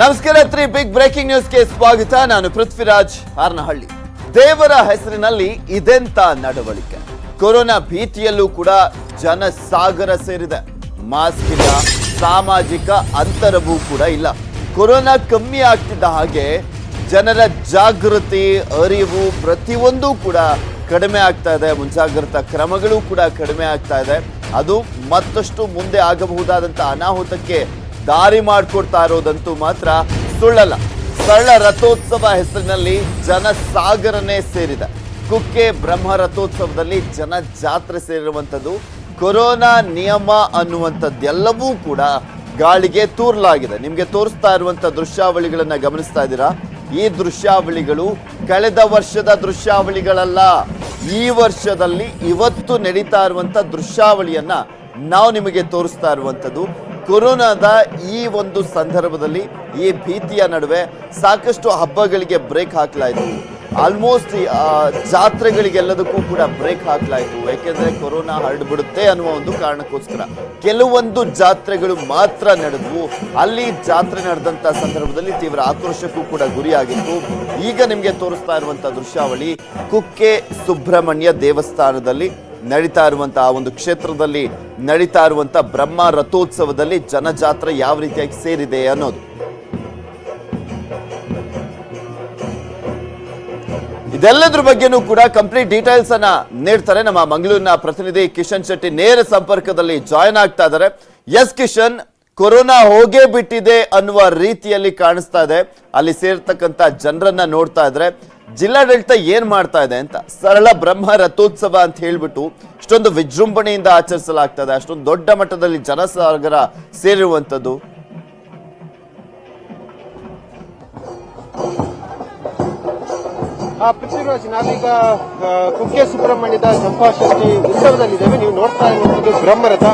ನಮಸ್ಕಾರ three big breaking ನ್ಯೂಸ್ಗೆ ಸ್ವಾಗತ. ನಾನು ಪೃಥ್ವಿರಾಜ್ ಹಾರನಹಳ್ಳಿ. ದೇವರ ಹೆಸರಿನಲ್ಲಿ ಇದೆಂತ ನಡವಳಿಕೆ? ಕೊರೋನಾ ಭೀತಿಯಲ್ಲೂ ಕೂಡ ಜನಸಾಗರ ಸೇರಿದೆ. ಮಾಸ್ಕ್ ಇಲ್ಲ ಸಾಮಾಜಿಕ ಅಂತರವೂ ಕೂಡ ಇಲ್ಲ. ಕೊರೋನಾ ಕಮ್ಮಿ ಆಗ್ತಿದ್ದ ಹಾಗೆ ಜನರ ಜಾಗೃತಿ, ಅರಿವು ಪ್ರತಿಯೊಂದೂ ಕೂಡ ಕಡಿಮೆ ಆಗ್ತಾ ಇದೆ. ಮುಂಜಾಗ್ರತಾ ಕ್ರಮಗಳು ಕೂಡ ಕಡಿಮೆ ಆಗ್ತಾ ಇದೆ. ಅದು ಮತ್ತಷ್ಟು ಮುಂದೆ ಆಗಬಹುದಾದಂಥ ಅನಾಹುತಕ್ಕೆ ದಾರಿ ಮಾಡಿಕೊಡ್ತಾ ಇರೋದಂತೂ ಮಾತ್ರ ಸುಳ್ಳಲ್ಲ. ಸರಳ ರಥೋತ್ಸವ ಹೆಸರಿನಲ್ಲಿ ಜನಸಾಗರನೇ ಸೇರಿದೆ. ಕುಕ್ಕೆ ಬ್ರಹ್ಮ ರಥೋತ್ಸವದಲ್ಲಿ ಜನ ಜಾತ್ರೆ ಸೇರಿರುವಂಥದ್ದು, ಕೊರೋನಾ ನಿಯಮ ಅನ್ನುವಂಥದ್ದೆಲ್ಲವೂ ಕೂಡ ಗಾಳಿಗೆ ತೂರ್ಲಾಗಿದೆ. ನಿಮಗೆ ತೋರಿಸ್ತಾ ಇರುವಂಥ ದೃಶ್ಯಾವಳಿಗಳನ್ನು ಗಮನಿಸ್ತಾ ಇದ್ದೀರಾ? ಈ ದೃಶ್ಯಾವಳಿಗಳು ಕಳೆದ ವರ್ಷದ ದೃಶ್ಯಾವಳಿಗಳಲ್ಲ. ಈ ವರ್ಷದಲ್ಲಿ ಇವತ್ತು ನಡೀತಾ ಇರುವಂಥ ದೃಶ್ಯಾವಳಿಯನ್ನು ನಾವು ನಿಮಗೆ ತೋರಿಸ್ತಾ ಇರುವಂಥದ್ದು. ಕೊರೋನಾದ ಈ ಒಂದು ಸಂದರ್ಭದಲ್ಲಿ ಈ ಭೀತಿಯ ನಡುವೆ ಸಾಕಷ್ಟು ಹಬ್ಬಗಳಿಗೆ ಬ್ರೇಕ್ ಹಾಕಲಾಯಿತು. ಆಲ್ಮೋಸ್ಟ್ ಜಾತ್ರೆಗಳಿಗೆಲ್ಲದಕ್ಕೂ ಕೂಡ ಬ್ರೇಕ್ ಹಾಕಲಾಯಿತು. ಯಾಕೆಂದ್ರೆ ಕೊರೋನಾ ಹರಡ್ಬಿಡುತ್ತೆ ಅನ್ನುವ ಒಂದು ಕಾರಣಕ್ಕೋಸ್ಕರ ಕೆಲವೊಂದು ಜಾತ್ರೆಗಳು ಮಾತ್ರ ನಡೆದವು. ಅಲ್ಲಿ ಜಾತ್ರೆ ನಡೆದಂತ ಸಂದರ್ಭದಲ್ಲಿ ತೀವ್ರ ಆಕ್ರೋಶಕ್ಕೂ ಕೂಡ ಗುರಿಯಾಗಿತ್ತು. ಈಗ ನಿಮಗೆ ತೋರಿಸ್ತಾ ಇರುವಂತಹ ದೃಶ್ಯಾವಳಿ ಕುಕ್ಕೆ ಸುಬ್ರಹ್ಮಣ್ಯ ದೇವಸ್ಥಾನದಲ್ಲಿ ನಡೀತಾ ಇರುವಂತಹ ಒಂದು ಕ್ಷೇತ್ರದಲ್ಲಿ ನಡೀತಾ ಇರುವಂತಹ ಬ್ರಹ್ಮ ರಥೋತ್ಸವದಲ್ಲಿ ಜನಜಾತ್ರೆ ಯಾವ ರೀತಿಯಾಗಿ ಸೇರಿದೆ ಅನ್ನೋದು. ಇದೆಲ್ಲದ್ರ ಬಗ್ಗೆನೂ ಕೂಡ ಕಂಪ್ಲೀಟ್ ಡೀಟೇಲ್ಸ್ ಅನ್ನ ನೀಡ್ತಾರೆ. ನಮ್ಮ ಮಂಗಳೂರಿನ ಪ್ರತಿನಿಧಿ ಕಿಶನ್ ಶೆಟ್ಟಿ ನೇರ ಸಂಪರ್ಕದಲ್ಲಿ ಜಾಯ್ನ್ ಆಗ್ತಾ ಇದ್ದಾರೆ. ಎಸ್ ಕಿಶನ್ ಕೊರೋನಾ ಹೋಗೇ ಬಿಟ್ಟಿದೆ ಅನ್ನುವ ರೀತಿಯಲ್ಲಿ ಕಾಣಿಸ್ತಾ ಇದೆ. ಅಲ್ಲಿ ಸೇರ್ತಕ್ಕಂತ ಜನರನ್ನ ನೋಡ್ತಾ ಇದ್ರೆ ಜಿಲ್ಲಾಡಳಿತ ಏನ್ ಮಾಡ್ತಾ ಇದೆ ಅಂತ? ಸರಳ ಬ್ರಹ್ಮ ರಥೋತ್ಸವ ಅಂತ ಹೇಳ್ಬಿಟ್ಟು ಇಷ್ಟೊಂದು ವಿಜೃಂಭಣೆಯಿಂದ ಆಚರಿಸಲಾಗ್ತದೆ. ಅಷ್ಟೊಂದು ದೊಡ್ಡ ಮಟ್ಟದಲ್ಲಿ ಜನಸಾಗರ ಸೇರಿರುವಂಥದ್ದು. ಪೃಥ್ವಿರಾಜ್, ನಾವೀಗ ಕುಕ್ಕೆ ಸುಬ್ರಹ್ಮಣ್ಯದ ಚಂಪಾಷಷ್ಠಿ ಉತ್ಸವದಲ್ಲಿದ್ದೇವೆ. ನೀವು ನೋಡ್ತಾ ಇರುವಂತದ್ದು ಬ್ರಹ್ಮರಥ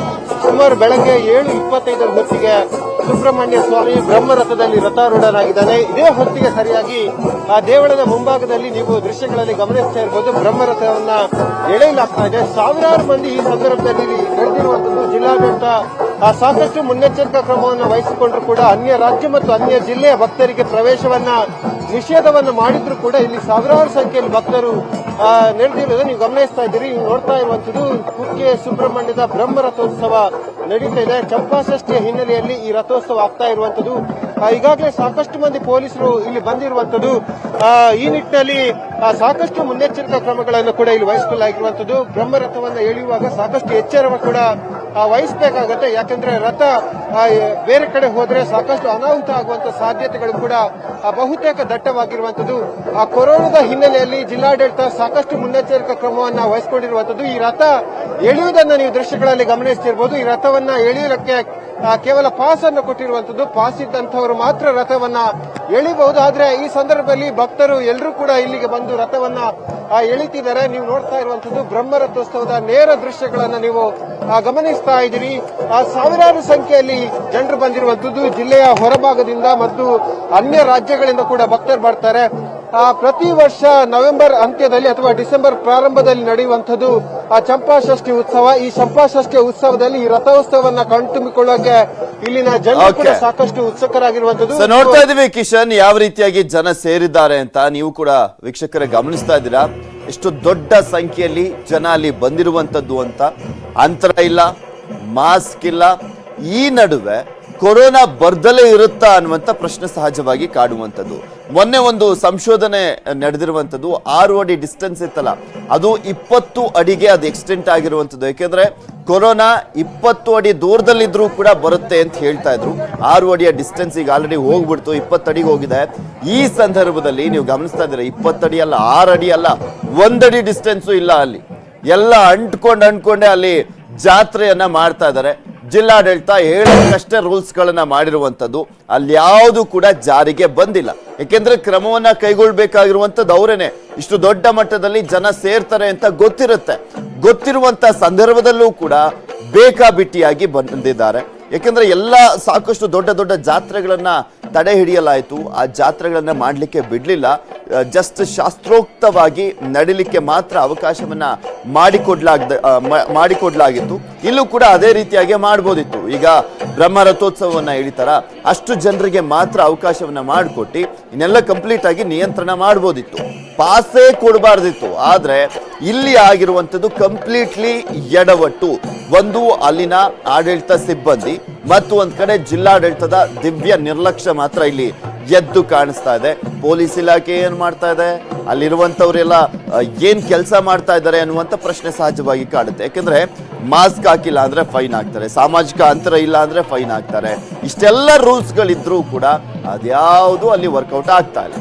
ಸುಮಾರು ಬೆಳಗ್ಗೆ ಏಳು ಇಪ್ಪತ್ತೈದರ ಹೊತ್ತಿಗೆ ಸುಬ್ರಹ್ಮಣ್ಯ ಸ್ವಾಮಿ ಬ್ರಹ್ಮರಥದಲ್ಲಿ ರಥಾರೂಢನಾಗಿದ್ದಾನೆ. ಇದೇ ಹೊತ್ತಿಗೆ ಸರಿಯಾಗಿ ಆ ದೇವಳದ ಮುಂಭಾಗದಲ್ಲಿ ನೀವು ದೃಶ್ಯಗಳಲ್ಲಿ ಗಮನಿಸ್ತಾ ಇರಬಹುದು ಬ್ರಹ್ಮರಥವನ್ನ ಎಳೆಯಲಾಗ್ತಾ ಇದೆ. ಸಾವಿರಾರು ಮಂದಿ ಈ ಸಂದರ್ಭದಲ್ಲಿ ನಡೆದಿರುವಂತದ್ದು ಜಿಲ್ಲಾಡಳಿತ. ಸಾಕಷ್ಟು ಮುನ್ನೆಚ್ಚರಿಕಾ ಕ್ರಮವನ್ನು ವಹಿಸಿಕೊಂಡ್ರು ಕೂಡ ಅನ್ಯ ರಾಜ್ಯ ಮತ್ತು ಅನ್ಯ ಜಿಲ್ಲೆಯ ಭಕ್ತರಿಗೆ ಪ್ರವೇಶವನ್ನ ನಿಷೇಧವನ್ನು ಮಾಡಿದ್ರು ಕೂಡ ಇಲ್ಲಿ ಸಾವಿರಾರು ಸಂಖ್ಯೆಯಲ್ಲಿ ಭಕ್ತರು ಆ, ನಡೆದಿರೋದು ನೀವು ಗಮನಿಸ್ತಾ ಇದ್ದೀರಿ. ನೀವು ನೋಡ್ತಾ ಇರುವಂತದ್ದು ಕುಕ್ಕೆ ಸುಬ್ರಹ್ಮಣ್ಯದ ಬ್ರಹ್ಮ ರಥೋತ್ಸವ ನಡೀತಾ ಇದೆ. ಚಂಪಾಷಷ್ಠಿಯ ಹಿನ್ನೆಲೆಯಲ್ಲಿ ಈ ರಥೋತ್ಸವ ಆಗ್ತಾ ಇರುವಂತದ್ದು ಈಗಾಗಲೇ ಸಾಕಷ್ಟು ಮಂದಿ ಪೊಲೀಸರು ಇಲ್ಲಿ ಬಂದಿರುವಂತದ್ದು ಈ ನಿಟ್ಟಿನಲ್ಲಿ ಸಾಕಷ್ಟು ಮುನ್ನೆಚ್ಚರಿಕಾ ಕ್ರಮಗಳನ್ನು ಕೂಡ ಇಲ್ಲಿ ವಹಿಸಿಕೊಳ್ಳಲಾಗಿರುವಂತದ್ದು ಬ್ರಹ್ಮರಥವನ್ನು ಎಳೆಯುವಾಗ ಸಾಕಷ್ಟು ಎಚ್ಚರವ ಕೂಡ ವಹಿಸಬೇಕಾಗತ್ತೆ ಯಾಕಂದ್ರೆ ರಥ ಬೇರೆ ಕಡೆ ಹೋದ್ರೆ ಸಾಕಷ್ಟು ಅನಾಹುತ ಆಗುವಂತ ಸಾಧ್ಯತೆಗಳು ಕೂಡ ಬಹುತೇಕ ದಟ್ಟವಾಗಿರುವಂತದ್ದು ಆ ಕೊರೋನಾದ ಹಿನ್ನೆಲೆಯಲ್ಲಿ ಜಿಲ್ಲಾಡಳಿತ ಸಾಕಷ್ಟು ಮುನ್ನೆಚ್ಚರಿಕಾ ಕ್ರಮವನ್ನು ವಹಿಸಿಕೊಂಡಿರುವಂತದ್ದು ಈ ರಥ ಎಳೆಯುವುದನ್ನು ನೀವು ದೃಶ್ಯಗಳಲ್ಲಿ ಗಮನಿಸ್ತಿರ್ಬೋದು. ಈ ರಥವನ್ನ ಎಳೆಯಲಕ್ಕೆ ಕೇವಲ ಪಾಸ್ ಅನ್ನು ಕೊಟ್ಟಿರುವಂತದ್ದು ಪಾಸ್ ಇದ್ದಂಥವರು ಮಾತ್ರ ರಥವನ್ನ ಎಳಿಬಹುದು. ಆದ್ರೆ ಈ ಸಂದರ್ಭದಲ್ಲಿ ಭಕ್ತರು ಎಲ್ಲರೂ ಕೂಡ ಇಲ್ಲಿಗೆ ಬಂದು ರಥವನ್ನ ಎಳಿತಿದ್ದಾರೆ. ನೀವು ನೋಡ್ತಾ ಇರುವಂತದ್ದು ಬ್ರಹ್ಮರಥೋತ್ಸವದ ನೇರ ದೃಶ್ಯಗಳನ್ನ ನೀವು ಗಮನಿಸ್ತಾ ಇದ್ದೀರಿ. ಸಾವಿರಾರು ಸಂಖ್ಯೆಯಲ್ಲಿ ಜನರು ಬಂದಿರುವಂತದ್ದು ಜಿಲ್ಲೆಯ ಹೊರಭಾಗದಿಂದ ಮತ್ತು ಅನ್ಯ ರಾಜ್ಯಗಳಿಂದ ಕೂಡ ಭಕ್ತರು ಬರ್ತಾರೆ. ಪ್ರತಿ ವರ್ಷ ನವೆಂಬರ್ ಅಂತ್ಯದಲ್ಲಿ ಅಥವಾ ಡಿಸೆಂಬರ್ ಪ್ರಾರಂಭದಲ್ಲಿ ನಡೆಯುವಂತದ್ದು ಆ, ಚಂಪಾಷಷ್ಠಿ ಉತ್ಸವ. ಈ ಚಂಪಾಷಷ್ಠಿ ಉತ್ಸವದಲ್ಲಿ ಈ ರಥೋತ್ಸವವನ್ನ ಕಣ್ತುಂಬಿಕೊಳ್ಳೋಕೆ ಇಲ್ಲಿನ ಜನ ಸಾಕಷ್ಟು ಉತ್ಸುಕರಾಗಿರುವಂತದ್ದು ನೋಡ್ತಾ ಇದೀವಿ ಕಿಶನ್ ಯಾವ ರೀತಿಯಾಗಿ ಜನ ಸೇರಿದ್ದಾರೆ ಅಂತ ನೀವು ಕೂಡ ವೀಕ್ಷಕರೇ ಗಮನಿಸ್ತಾ ಇದ್ದೀರಾ? ಎಷ್ಟು ದೊಡ್ಡ ಸಂಖ್ಯೆಯಲ್ಲಿ ಜನ ಅಲ್ಲಿ ಬಂದಿರುವಂತದ್ದು ಅಂತ ಅಂತರ ಇಲ್ಲ ಮಾಸ್ಕ್ ಇಲ್ಲ. ಈ ನಡುವೆ ಕೊರೋನಾ ಬರ್ದಲೇ ಇರುತ್ತಾ ಅನ್ನುವಂತ ಪ್ರಶ್ನೆ ಸಹಜವಾಗಿ ಕಾಡುವಂಥದ್ದು. ಮೊನ್ನೆ ಒಂದು ಸಂಶೋಧನೆ ನಡೆದಿರುವಂಥದ್ದು, ಆರು ಅಡಿ ಡಿಸ್ಟೆನ್ಸ್ ಇತ್ತಲ್ಲ, ಅದು ಇಪ್ಪತ್ತು ಅಡಿಗೆ ಅದು ಎಕ್ಸ್ಟೆಂಟ್ ಆಗಿರುವಂಥದ್ದು. ಯಾಕೆಂದ್ರೆ ಕೊರೋನಾ ಇಪ್ಪತ್ತು ಅಡಿ ದೂರದಲ್ಲಿದ್ದರೂ ಕೂಡ ಬರುತ್ತೆ ಅಂತ ಹೇಳ್ತಾ ಇದ್ರು. ಆರು ಅಡಿಯ ಡಿಸ್ಟೆನ್ಸ್ ಈಗ ಆಲ್ರೆಡಿ ಹೋಗ್ಬಿಡ್ತು ಇಪ್ಪತ್ತಡಿಗೆ ಹೋಗಿದೆ. ಈ ಸಂದರ್ಭದಲ್ಲಿ ನೀವು ಗಮನಿಸ್ತಾ ಇದ್ದೀರಾ ಇಪ್ಪತ್ತಡಿ ಅಲ್ಲ, ಆರು ಅಡಿ ಅಲ್ಲ ಒಂದಡಿ ಡಿಸ್ಟೆನ್ಸು ಇಲ್ಲ ಅಲ್ಲಿ. ಎಲ್ಲ ಅಂಟ್ಕೊಂಡು ಅಂಟ್ಕೊಂಡೆ ಅಲ್ಲಿ ಜಾತ್ರೆಯನ್ನ ಮಾಡ್ತಾ ಇದ್ದಾರೆ. ಜಿಲ್ಲಾಡಳಿತ ಹೇಳಕ್ಕಷ್ಟೇ ರೂಲ್ಸ್ಗಳನ್ನು ಮಾಡಿರುವಂಥದ್ದು. ಅಲ್ಲಿ ಯಾವುದು ಕೂಡ ಜಾರಿಗೆ ಬಂದಿಲ್ಲ. ಏಕೆಂದರೆ ಕ್ರಮವನ್ನು ಕೈಗೊಳ್ಳಬೇಕಾಗಿರುವಂಥದ್ದು ಅವರೇನೆ. ಇಷ್ಟು ದೊಡ್ಡ ಮಟ್ಟದಲ್ಲಿ ಜನ ಸೇರ್ತಾರೆ ಅಂತ ಗೊತ್ತಿರುತ್ತೆ. ಗೊತ್ತಿರುವಂಥ ಸಂದರ್ಭದಲ್ಲೂ ಕೂಡ ಬೇಕಾಬಿಟ್ಟಿಯಾಗಿ ಬಂದಿದ್ದಾರೆ. ಯಾಕಂದ್ರೆ ಎಲ್ಲ ಸಾಕಷ್ಟು ದೊಡ್ಡ ದೊಡ್ಡ ಜಾತ್ರೆಗಳನ್ನ ತಡೆ ಹಿಡಿಯಲಾಯಿತು. ಆ ಜಾತ್ರೆಗಳನ್ನ ಮಾಡಲಿಕ್ಕೆ ಬಿಡಲಿಲ್ಲ. ಜಸ್ಟ್ ಶಾಸ್ತ್ರೋಕ್ತವಾಗಿ ನಡಿಲಿಕ್ಕೆ ಮಾತ್ರ ಅವಕಾಶವನ್ನ ಮಾಡಿಕೊಡ್ಲಾಗ್ದ ಮಾಡಿಕೊಡ್ಲಾಗಿತ್ತು. ಇಲ್ಲೂ ಕೂಡ ಅದೇ ರೀತಿಯಾಗಿ ಮಾಡ್ಬೋದಿತ್ತು. ಈಗ ಬ್ರಹ್ಮ ರಥೋತ್ಸವವನ್ನ ಹಿಡಿತಾರ. ಅಷ್ಟು ಜನರಿಗೆ ಮಾತ್ರ ಅವಕಾಶವನ್ನ ಮಾಡಿಕೊಟ್ಟು ಇನ್ನೆಲ್ಲ ಕಂಪ್ಲೀಟ್ ಆಗಿ ನಿಯಂತ್ರಣ ಮಾಡ್ಬೋದಿತ್ತು. ಪಾಸೇ ಕೊಡಬಾರ್ದಿತ್ತು. ಆದರೆ ಇಲ್ಲಿ ಆಗಿರುವಂಥದ್ದು ಕಂಪ್ಲೀಟ್ಲಿ ಎಡವಟ್ಟು. ಒಂದು ಅಲ್ಲಿನ ಆಡಳಿತ ಸಿಬ್ಬಂದಿ ಮತ್ತು ಒಂದ್ ಕಡೆ ಜಿಲ್ಲಾಡಳಿತದ ದಿವ್ಯ ನಿರ್ಲಕ್ಷ್ಯ ಮಾತ್ರ ಇಲ್ಲಿ ಎದ್ದು ಕಾಣಿಸ್ತಾ ಇದೆ. ಪೊಲೀಸ್ ಇಲಾಖೆ ಏನು ಮಾಡ್ತಾ ಇದೆ? ಅಲ್ಲಿರುವಂಥವರೆಲ್ಲ ಏನು ಕೆಲಸ ಮಾಡ್ತಾ ಇದ್ದಾರೆ ಅನ್ನುವಂತ ಪ್ರಶ್ನೆ ಸಹಜವಾಗಿ ಕಾಡುತ್ತೆ. ಯಾಕಂದ್ರೆ ಮಾಸ್ಕ್ ಹಾಕಿಲ್ಲ ಅಂದ್ರೆ ಫೈನ್ ಹಾಕ್ತಾರೆ ಸಾಮಾಜಿಕ ಅಂತರ ಇಲ್ಲ ಅಂದ್ರೆ ಫೈನ್ ಹಾಕ್ತಾರೆ ಇಷ್ಟೆಲ್ಲ ರೂಲ್ಸ್ ಗಳಿದ್ರೂ ಕೂಡ ಅದ್ಯಾವುದು ಅಲ್ಲಿ ವರ್ಕೌಟ್ ಆಗ್ತಾ ಇಲ್ಲ.